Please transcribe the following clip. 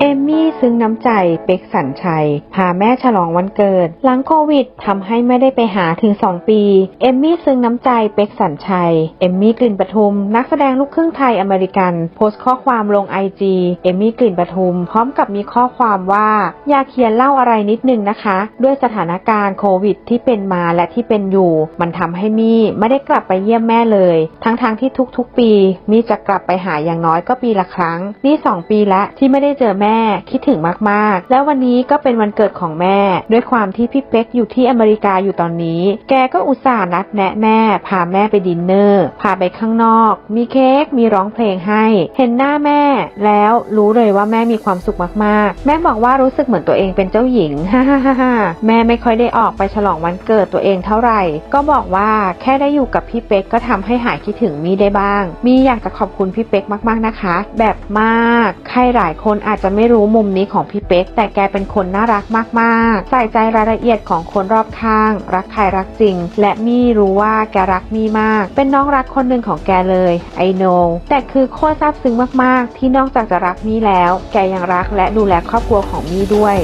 เอมมี่ซึ้งน้ำใจเป็กสันชัย พาแม่ฉลองวันเกิด หลังโควิดทำให้ไม่ได้ไปหาถึง 2 ปี เอมมี่ซึ้งน้ำใจเป็กสันชัย เอมมี่กลิ่นปทุม นักแสดงลูกครึ่งไทยอเมริกัน โพสต์ข้อความลงไอจีเอมมี่กลิ่นปทุม พร้อมกับมีข้อความว่าอยากเขียนเล่าอะไรนิดนึงนะคะ ด้วยสถานการณ์โควิด ที่เป็นมาและที่เป็นอยู่ มันทำให้มี่ไม่ได้กลับไปเยี่ยมแม่เลย ทั้งๆทที่ทุกๆ ปีมี่จะกลับไปหาอย่างน้อยก็ปีละครั้งนี่สองปีแล้วที่ไม่ได้เจอแม่คิดถึงมากๆ แล้ววันนี้ก็เป็นวันเกิดของแม่ ด้วยความที่พี่เป๊กอยู่ที่อเมริกาอยู่ตอนนี้ แกก็อุตส่าห์นัดแนะแม่ พาแม่ไปดินเนอร์ พาไปข้างนอก มีเค้กมีร้องเพลงให้ เห็นหน้าแม่ แล้วรู้เลยว่าแม่มีความสุขมากๆ แม่บอกว่ารู้สึกเหมือนตัวเองเป็นเจ้าหญิงฮ่าฮ่าฮ่าแม่ไม่ค่อยได้ออกไปฉลองวันเกิดตัวเองเท่าไหร่ ก็บอกว่าแค่ได้อยู่กับพี่เป๊กก็ทำให้หายคิดถึงมีได้บ้าง มีอยากจะขอบคุณพี่เป๊กมากๆนะคะ แบบมาก ใครหลายคนอาจจะไม่รู้มุมนี้ของพี่เป๊ก แต่แกเป็นคนน่ารักมากๆ ใส่ใจรายละเอียดของคนรอบข้าง รักใครรักจริง และมี่รู้ว่าแกรักมี่มาก เป็นน้องรักคนหนึ่งของแกเลยไอโนแต่คือโคตรซาบซึ้งมากๆ ที่นอกจากจะรักมี่แล้ว แกยังรักและดูแลครอบครัวของมี่ด้วย